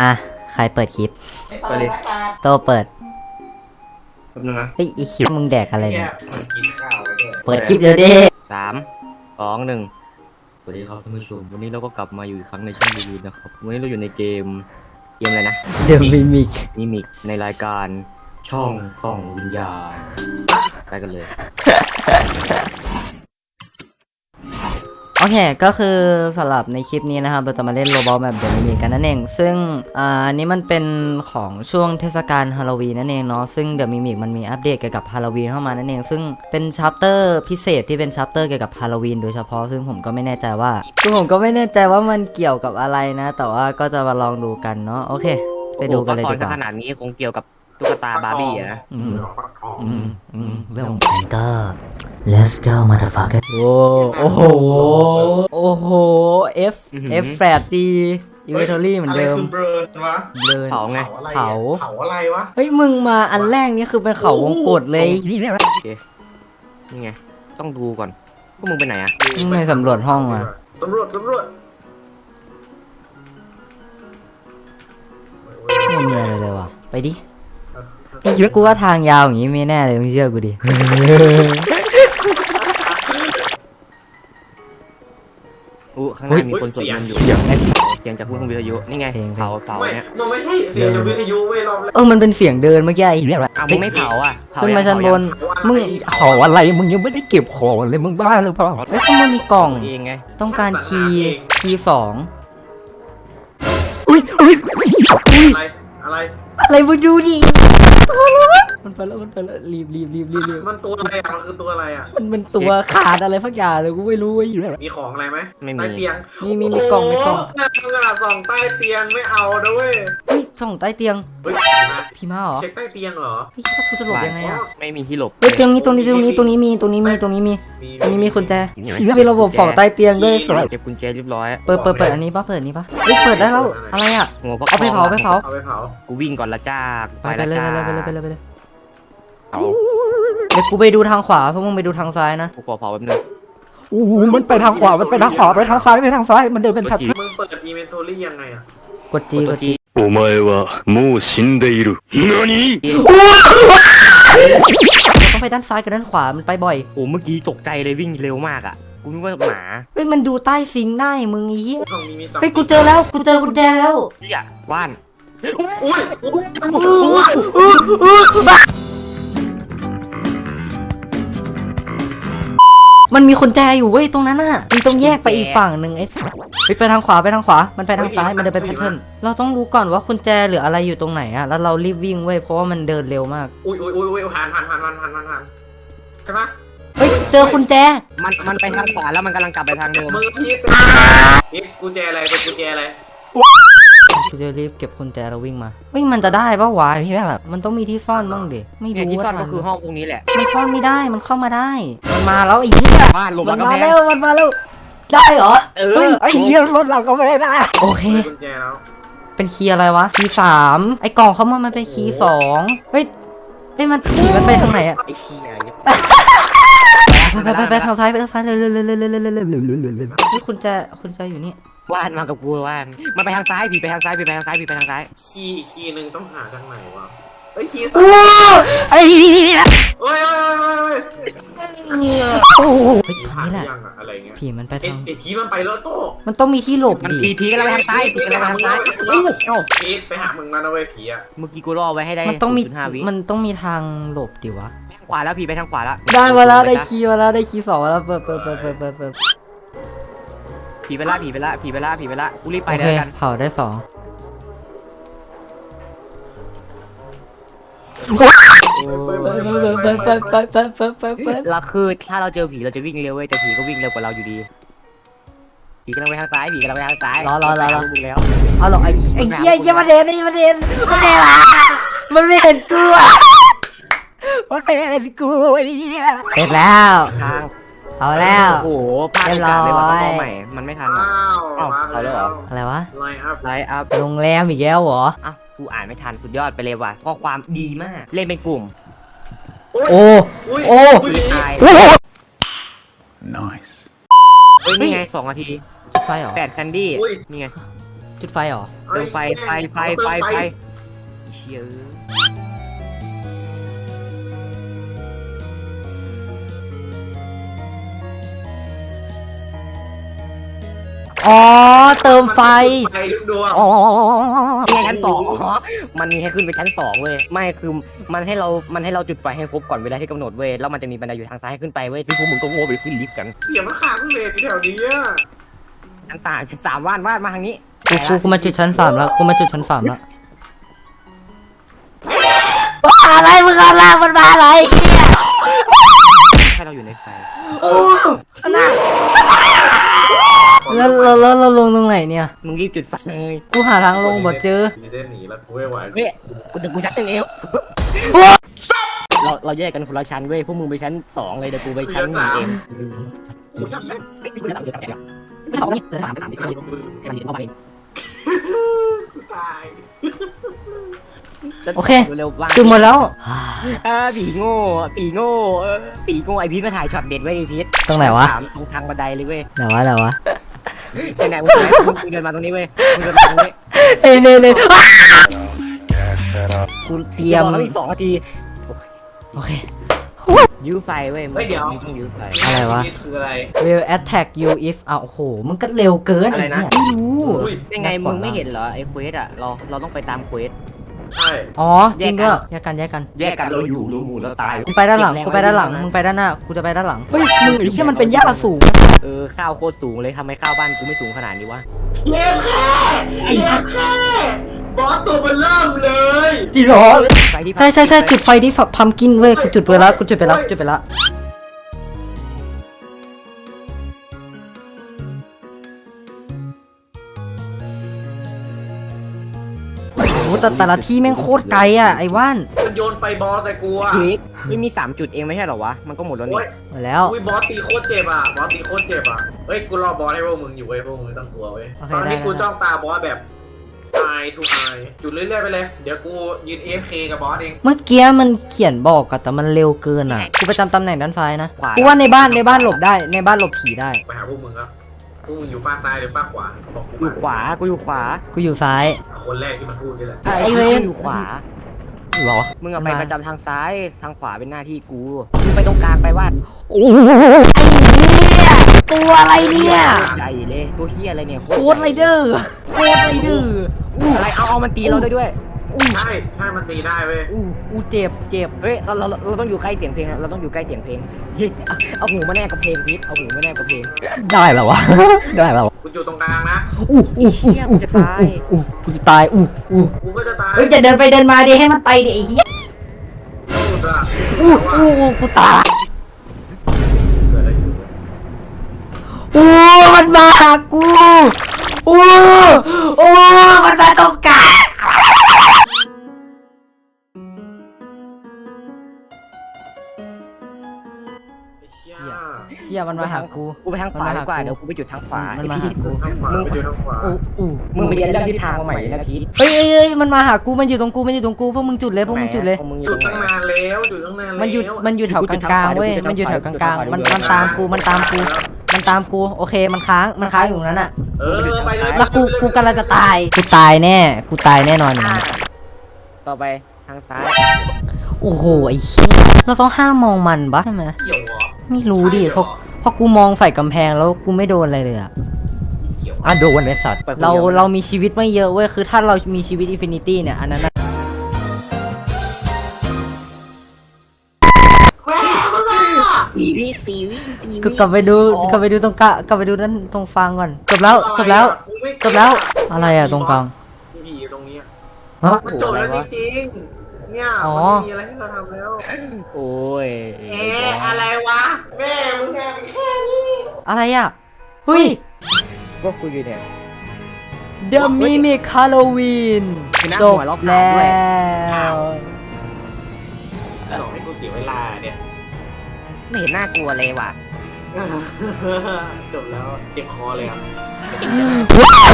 อะ ใครเปิดคลิป ไปเลยโตเปิด แป๊บนึงนะเฮ้ยอีคิวมึงแดกอะไรแกเนี่ย กินข้าวไปด้วยเปิดคลิปเดี๋ยวดิสามสองหนึ่งสวัสดีครับท่านผู้ชม วันนี้เราก็กลับมาอยู่อีกครั้งในช่องดีๆนะครับ วันนี้เราอยู่ในเกม เกมอะไรนะ เดอะมิมิกมิมิกในรายการช่องส่องวิญญาณไปกันเลย โอเค ก็คือสำหรับในคลิปนี้นะครับ เราจะมาเล่นโรบอลแบบเดอะมิมิกันนั่นเอง ซึ่งอ่าอันนี้มันเป็นของช่วงเทศกาลฮาโลวีนนั่นเองเนาะ ซึ่งเดอะมิมิกมันมีอัปเดตเกี่ยวกับฮาโลวีนเข้ามานั่นเอง ซึ่งเป็นชัปเตอร์พิเศษที่เป็นชัปเตอร์เกี่ยวกับฮาโลวีนโดยเฉพาะ ซึ่งผมก็ไม่แน่ใจว่าคือผมก็ไม่แน่ใจว่ามันเกี่ยวกับอะไรนะ แต่ว่าก็จะมาลองดูกันเนาะ โอเค ไปดูกันเลยดีกว่าขนาดนี้คงเกี่ยวกับ ตุ๊กตาบาร์บี้อะนะอืมฟักทองอืมอืมเรื่องของมันก็ let's go motherfucker โอ้โอ้โห โอ้โห F F แฟดดีอินเวนทอรี่เหมือนเดิอะไรมคือเบิร์นวะเดิน เผาไงอะไรเผา เผาอะไรวะ เฮ้ย มึงมาอันแรกนี่คือเป็นเขาวงกดเลยโอเคนี่ไง ต้องดูก่อนพวกมึงไปไหนอะมึงไม่สำรวจห้องอะสำรวจสำรวจไม่มีอะไรเลยว่ะ ไปดิ ไอ้ยกูว่าทางยาวอย่างงี้ไม่แน่เลยมึงเชื่อกูดิ อู้ข้างหน้ามีคนสวดมนต์อยู่ เสียงไอ้สัสเสียงจากเครื่องวิทยุ นี่ไงเพลงเผาเผาไม่เนี่ยมันไม่ใช่เสียงจากวิทยุเว้ยรอบแรกเออมันเป็นเสียงเดินเมื่อกี้ไอ้เหี้ยอ้าวมึงไม่เผาอะเผขึ้นยังมาชั้นเผบยังนมึงขออะไรมึงยังไม่ได้เก็บของเลยมึงบ้าหรือเปล่าเฮ้ยข้างบนมีกล่อง เองไง ต้องการคีย์คีย์สอง อุ้ยอุ้ยอุ้ยอะไรอะไร อะไรมึงดูดิมันไปแล้วมันไปแล้วรีบรีบรีบรีบรีบมันตัวอะไรอะมันคือตัวอะไรอะมันเป็นตัวขาดอะไรสักอย่างเลยกูไม่รู้ไอ้ยมีของอะไรไหมไม่มี ใต้เตียงมีมีมีกล่องมีกล่อง โโหมึงอะส่องใต้เตียงไม่เอานะเว้ยเฮ้ย ช่องใต้เตียง เฮ้ยมาพี่มาเหรอเช็คใต้เตียงเหรอเฮ้ยแล้วกูจะหลบยังไงอะไม่มีที่หลบเฮ้ยตรงนี้ตรงนี้ตรงนี้ตรงนี้มีตรงนี้มีตรงนี้มีตรงนี้มีกุญแจมีระบบฝ่องใต้เตียงด้วยสวยเก็บกุญแจเรียบร้อยเปิดเปิดเปิดอันนี้ปะเปิดอันนี้ปะเฮ้ยเปิดได้แล้วอะไรอะหัวพระเอาไปเผาไปเผาเอาไปเผากูวิ่งก่อนละจ้าไปไปไปละเลยจ้าไปเลยไปเลยไปเลยไปเลยเผาเดี๋ยวกูไปดูทางขวาเพราะมึงไปดูทางซ้ายนะกูขอเผาแป๊บนึงโอ้โหมันไปทางขวา มันไปทางขวา ไปทางซ้าย ไปทางซ้าย มันเดินเป็นแพทมึงเปิดอีเวนทอรี่ยังไงอะกดจีกดจี お前はもう死んでいる。何 ต้องไปด้านซ้ายกับด้านขวา มันไปบ่อย โอ้เมื่อกี้ตกใจเลยวิ่งเร็วมากอ่ะ กูนึกว่าหมา เฮ้ย มันดูใต้ซิงค์ได้ มึงไอ้เหี้ย ของมีมีสอง เฮ้ย กูเจอแล้ว กูเจอกุญแจแล้ว เฮียว่าน อุ้ยอุ้ย มันมีกุญแจอยู่เว้ยตรงนั้นน่ะมันต้องแยกไปอีกฝั่งหนึ่งไอ้สัสเฮ้ยไปทางขวาไปทางขวา มันไปทางซ้ายมันเดินไปแพทเทิร์นเราต้องรู้ก่อนว่ากุญแจหรืออะไรอยู่ตรงไหนอะแล้วเรารีบวิ่งเว้ยเพราะว่ามันเดินเร็วมากอุ้ยอุ้ยอุ้ยอุ้ยผ่านผ่านผ่านผ่านผ่านผ่านผ่านใช่ปะเฮ้ยเจอกุญแจมันมันไปทางขวาแล้วมันกำลังกลับไปทางเดิมมึงพีทเป็นพีทกุญแจอะไรเป็นกุญแจอะไร กูจะรีบเก็บกุญแจแล้ววิ่งมาเฮ้ยมันจะได้ปะวะเนี่ยมันต้องมีที่ซ่อนบ้างดิไม่เนี่ยรู้ที่ซ่อนว่าก็คือห้องพวกนี้แหละมันซ่อนไม่ได้มันเข้ามาได้ มันมาแล้วไอ้เหี้ยบ้านหลบหมัลันงกำมาแพแล้งวมันมาแล้วได้เหรอเออเฮ้ยไอ้เหี้ยรถหลังก็ไม่ได้โอเคกุญแจแล้วเป็นคีย์อะไรวะคีย์สามไอ้กล่องเขามามันเป็นคีย์สองเฮ้ยเฮ้ยมันผีมันไปทางไหนอะไอ้เชี่ยไปไปไปไปทางซ้ายไปทางซ้ายเลยเลยเลยเลยเลยเลยเลยเลยเลยเฮ้ยคุณแจคุณแจอยู่นี่ ว่านมากับกูว่านมันไปทางซ้ายผีไปทางซ้ายผีไปทางซ้ายผีไปทางซ้ายคีย์อีกคีย์หนึ่งต้องหาจากไหนวะเอ้ยคีย์สองไอ้เอ้ยเอ้ยเอ้ยเอ้ยเอ้ยโอ้โหเฮ้ยตรงหานี้แหละยังอะอะไรเงี้ยผีมันไปเอ็ทางเอ็ผีมันไปแล้วโต้มันต้องมีที่หลบมันดิผีผีกำลังไปทางซ้ายผีกำลังไปทางซ้ายเอ้าเอ้าพีทไปหามึงมานะเว้ยผีอะเมื่อกี้กูรอไว้ให้ได้มันต้องมี0.5วิมันต้องมีทางหลบดิวะขวาแล้วผีไปทางขวาแล้วได้มาแล้วได้คีย์มาแล้วได้คีย์สองมาแล้วเปิดเปิดเปิดเปิดเปิดเปิด ผีไปละผีไปละผีไปละผีไปละกูรีบไปโอเลเคยกันเผาได้สองไปไปไปไปไปไปไปไปไปไปไปเราคือถ้าเราเจอผีเราจะวิ่งเร็วเว้ยแต่ผีก็วิ่งเร็วกว่าเราอยู่ดีผีกำลังไปทางซ้ายผีกำลังไปทางซ้ายรอรอรอรอ มึงแล้ว เอาหรอกไอ้ไอ้เหี้ยเหี้ยมาเด่นไอ้มาเด่นมาเด่นอะมันไม่เห็นกูอะมันไม่เห็นกูไอ้เหี้ยเสร็จแล้ว ทาง เอาแล้ว โอ้โหพลาดโอกาสเลยว่ะต้องรอใหม่ มันไม่ทันอะอ้าวเอ้าเอาแล้วเหรอ อะไรวะ ไลน์อัพไลท์อัพโรงแรมอีกแล้วเหรอ อะกูอ่านไม่ทันสุดยอดไปเลยว่ะข้อความดีมาก เล่นเป็นกลุ่มโอ้อุ้ยโอ้อุ้ยตายโอ้โห Nice. เฮ้ยนี่ไงสองนาทีไฟเหรอ แปดแคนดี้นี่ไงจุดไฟเหรอ เติมไฟไฟไฟไฟไฟเชี่ยอ๋ อ เติมไฟ ไฟทุกดวงอ๋อ นี่ไงชั้นสองอ๋อมันมีให้ขึ้นไปชั้นสองเว้ย ไม่คือมันให้เรา มันให้เราจุดไฟให้ครบก่อนเวลาที่กำหนดเว้ย แล้วมันจะมีบันไดอยู่ทางซ้ายให้ขึ้นไปเว้ยซึ่งพวกมึงก็โง่ไปขึ้นลิฟต์กัน เสียงมันค้างเลยที่แถวนี้อะชั้นสามชั้นสามวาดวาดมาทางนี้กูกูกูมาจุดชั้นสามแล้วกูมาจุดชั้นสามแล้วอะไรมึงอะไรมันมาอะไรให้เราอยู่ในไฟ แล้วแล้วแล้วเราลงตรงไหนเนี่ย มึงรีบจุดไฟเลยกูหาทางลงบ่เจอมีเส้นหนีแล้วกูไม่ไหวเฮ้ยกูตึงกูชักตึงเอวเราเราแยกกันคนละชั้นเว้ยพวกมึงไปชั้นสองเลยเดี๋ยวกูไปชั้นหนึ่งเองกูชักแม่กูจะทำจะทำอะไรไม่สองนี่จะทำจะทำจะทำจะทำเอาไปกูตายโอเคเร็วๆว่างจุดหมดแล้วเออปีโง่ปีโง่เออปีโง่ไอพีทมาถ่ายช็อตเด็ดไว้ไอพีทตรงไหนวะสามตรงทางบันไดเลยเว้ยไหนวะไหนวะ ไหนๆมึงมึงเดินมาตรงนี้เว้ยมึงเดินมาตรงนี้เอ้ยเนี่ยเนี่ยกูเตรียมแล้วอีกสองนาทีโอเค ยื้อไฟเว้ยมึงต้องยื้อไฟ อะไรวะ ชีตคืออะไร will attack you if อ้าวโอ้โห มันก็เร็วเกินอะไรนะ ไอ้เหี้ยไม่รู้ อุ้ย ยังไงมึงไม่เห็นเหรอไอ้เควสอะเราเราต้องไปตามเควส ใช่ อ๋อจริงด้วยแยกกันแยกกัน แยกกันเราอยู่รู้หมู่เราตายกูไปด้านหลังกูไปด้านหลังมึงไปด้านหน้ากูจะไปด้านหลังเฮ้ยมึงไอ้เหี้ยมันเป็นหญ้าสูงเออข้าวโคตรสูงเลยทำไมข้าวบ้านกูไม่สูงขนาดนี้วะเย็บแค่เย็บแค่บอสตัวมันเริ่มเลยจริงเหรอไฟที่ใช่ใช่ใช่จุดไฟที่พัมกินเว้ยกูจุดไปแล้วกูจุดไปแล้วจุดไปแล้ว หแต่แต่ละที่แม่งโคตรไกลอะไอ้ว่านมันโยนไฟบอสใส่กูอะเควสไม่มีสามจุดเองไม่ใช่เหรอวะ มันก็หมดแล้วโอ้นี่ยหมดแล้ว อุ้ยบอสตีโคตรเจ็บอะบอสตีโคตรเจ็บอะเฮ้ยกูรอบอสให้พวกมึงอยู่เว้ยพวกมึงไม่ต้องกลัวเว้ยโอเคตอนนี้ได้ กูได้จ้องตาบอสแบบไอทูไอจุดเรื่อยๆไปเลย เดี๋ยวกูยืน AFK กับบอสเองเมื่อกี้มันเขียนบอกอะแต่มันเร็วเกินอะกูไปจำตำแหน่งด้านซ้ายนะขวา กูว่าในบ้านในบ้านหลบได้ในบ้านหลบผีได้ไปหาพวกมึงครับพว กมึงอยู่ฝั่งซ้ายหรือฝั่งขวาบอกกูอยู่ขวา กูอยู่ขวา กูอยู่ซ้ายเอาคนแรกที่มันพูดนี่แหละไอ้เวรอยู่ขวาเหรอ มึงอะไปมาประจำทางซ้าย ทางขวาเป็นหน้าที่กู มึงไปตรงกลางไปวาดโอ้โหไอ้เนี่ยตัวอะไรเนี่ยใหญ่เลย ตัวเฮียอะไรเนี่ยโคตรไรเดอร์โคตรไรเดอร์อู้อะไร เอาเอามันตีเราได้ด้วย ใช่ใช่มันตีได้เว้ยอู้อู้เจ็บเจ็บเฮ้ยเราเราเราต้องอยู่ใกล้เสียงเพลงอะเราต้องอยู่ใกล้เสียงเพลงเฮ้ยเอาเอาหูมาแนบกับเพลงพีทเอาหูมาแนบกับเพลงได้แล้ววะ ได้แล้ววะกูอยู่ตรงกลางนะอู้อู้เชี่ยกูจะตายอู้กูจะตายอู้อู้กูก็จะตายเฮ้ยจะเดินไปเดินมาดิให้มันไปดิไอ้เหี้ยสุดอะอู้อู้อู้กูตายเกิดอะไรอยู่อู้มันมาหากูอู้อู้มันมาตรงกลาง ยมันมาหากูกูไปทางขวาดีกว่าเดี๋ยวกูไปจุดทางขวามันไอ้มาพีหาทกูทางขวาไปอยู่ทางขวาอู้อู้มึงไปเรียนเรื่องทิศทางมาใหม่นะพีทเฮ้ยเอ้ยเอ้ยมันมาหากูมันอยู่ตรงกูมันอยู่ตรงกูพวกมึงจุดเลยพวกมึงจุดเลยพวกมึงอจุยู่ดตรงตั้งไหนนานแล้วจุดตั้งนานแล้วมันอยู่มันอยู่แถวกลางๆเว้ยมันอยู่แถวกลางๆมันมันตามกูมันตามกูมันตามกูโอเคมันค้างมันค้างอยู่ตรงนั้นอะเออไปเลยแล้วกูกูกำลังจะตายกูตายแน่กูตายแน่นอนอย่างนั้นต่อไปทางซ้ายโอ้โหไอ้เหี้ยเราต้องห้ามมองมันปะใช่ไหมเกี่ยวเหรอไม่รู้ดิเพราะเพ ราะกูมองฝ่ายกำแพงแล้วกูไม่โดนอะไรเลยอะเกี่ยวอะโดนไอ้สัตว์เราเรามีชีวิตไม่เยอะเว้ยคือถ้าเรามีชีวิตอินฟินิตี้เนี่ยอันนั้นน่ะแม่มึงอะสีวิสีวิสีวิกูกลับไปดูกลับไปดูตรงกะกลับไปดูนั่นตรงฟังก่อนจบแล้วจบแล้วกูไม่จบแล้วอะไรอะตรงกลางผีอยู่ตรงนี้อะฮะมันจบแล้วจริงๆ เนี่ยอ๋อ มันมีอะไรให้เราทำแล้ว โอ้ยเอ๊ะอะไรวะ แม่มึงแค่แค่นี้อะไรอะเฮ้ย ก็คุยอยู่เนี่ย The Mimic Halloween คือหน้าจบหัวรอบขาแล้ด้วย ว หลอกให้กูเสียเวลาเนี่ย ไม่เห็นน่ากลัวเลยว่ะจบแล้วเจ็บคอเลยครับ